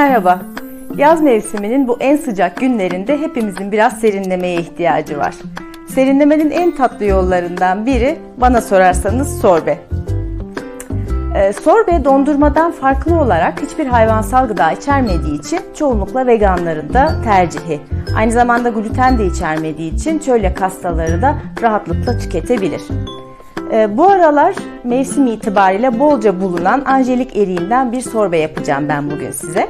Merhaba. Yaz mevsiminin bu en sıcak günlerinde hepimizin biraz serinlemeye ihtiyacı var. Serinlemenin en tatlı yollarından biri bana sorarsanız sorbe. Ee, sorbe dondurmadan farklı olarak hiçbir hayvansal gıda içermediği için çoğunlukla veganların da tercihi. Aynı zamanda gluten de içermediği için çölyak hastaları da rahatlıkla tüketebilir. Ee, bu aralar mevsim itibariyle bolca bulunan anjelik eriğinden bir sorbe yapacağım ben bugün size.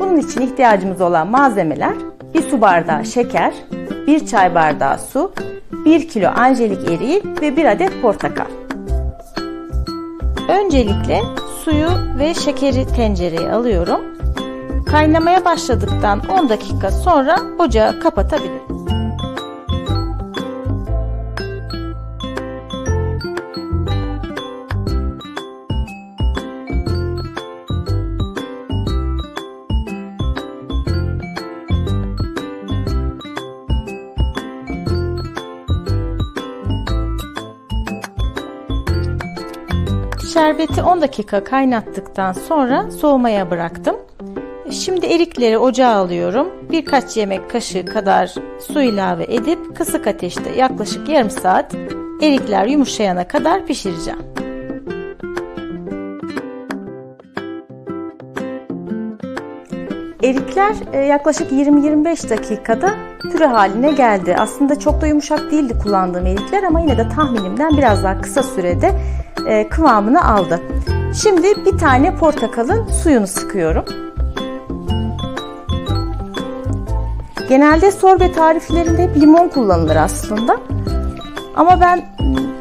Bunun için ihtiyacımız olan malzemeler bir su bardağı şeker, bir çay bardağı su, 1 kilo anjelik eriği ve 1 adet portakal. Öncelikle suyu ve şekeri tencereye alıyorum. Kaynamaya başladıktan 10 dakika sonra ocağı kapatabilirim. Şerbeti 10 dakika kaynattıktan sonra soğumaya bıraktım. Şimdi erikleri ocağa alıyorum. Birkaç yemek kaşığı kadar su ilave edip kısık ateşte yaklaşık yarım saat erikler yumuşayana kadar pişireceğim. Erikler e, yaklaşık 20-25 dakikada püre haline geldi. Aslında çok da yumuşak değildi kullandığım erikler ama yine de tahminimden biraz daha kısa sürede e, kıvamını aldı. Şimdi bir tane portakalın suyunu sıkıyorum. Genelde sorbe tariflerinde hep limon kullanılır aslında. Ama ben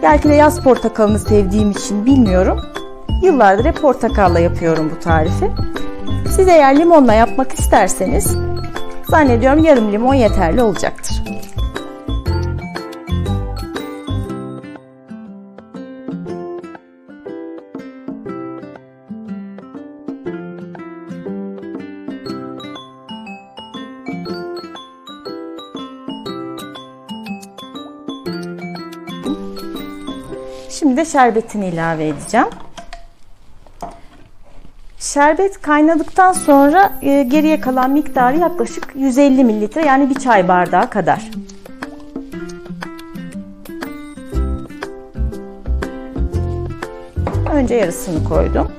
belki de yaz portakalını sevdiğim için bilmiyorum. Yıllardır hep portakalla yapıyorum bu tarifi. Siz eğer limonla yapmak isterseniz zannediyorum yarım limon yeterli olacaktır. Şimdi de şerbetini ilave edeceğim. Şerbet kaynadıktan sonra e, geriye kalan miktarı yaklaşık 150 mililitre yani bir çay bardağı kadar. Önce yarısını koydum.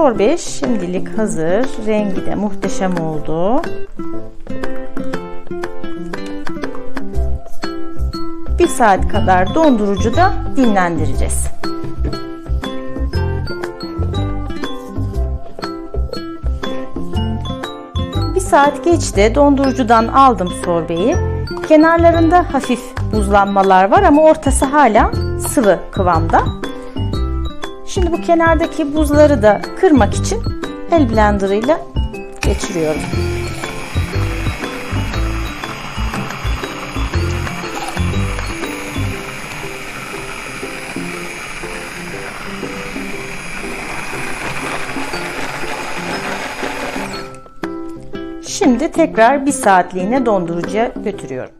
Sorbe şimdilik hazır. Rengi de muhteşem oldu. Bir saat kadar dondurucuda dinlendireceğiz. Bir saat geçti. Dondurucudan aldım sorbeyi. Kenarlarında hafif buzlanmalar var ama ortası hala sıvı kıvamda. Şimdi bu kenardaki buzları da kırmak için el blenderıyla geçiriyorum. Şimdi tekrar bir saatliğine dondurucuya götürüyorum.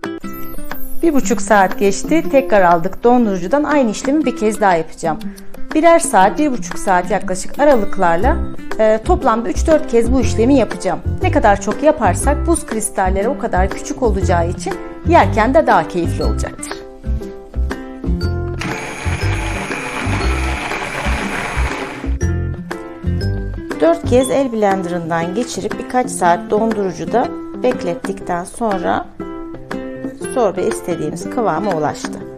Bir buçuk saat geçti. Tekrar aldık dondurucudan. Aynı işlemi bir kez daha yapacağım. Birer saat, bir buçuk saat yaklaşık aralıklarla e, toplamda 3-4 kez bu işlemi yapacağım. Ne kadar çok yaparsak buz kristalleri o kadar küçük olacağı için yerken de daha keyifli olacaktır. Dört kez el blenderından geçirip birkaç saat dondurucuda beklettikten sonra sorbe istediğimiz kıvama ulaştı.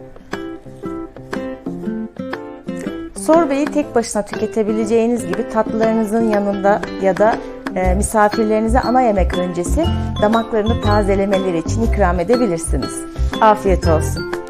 Sorbeyi tek başına tüketebileceğiniz gibi tatlılarınızın yanında ya da e, misafirlerinize ana yemek öncesi damaklarını tazelemeleri için ikram edebilirsiniz. Afiyet olsun.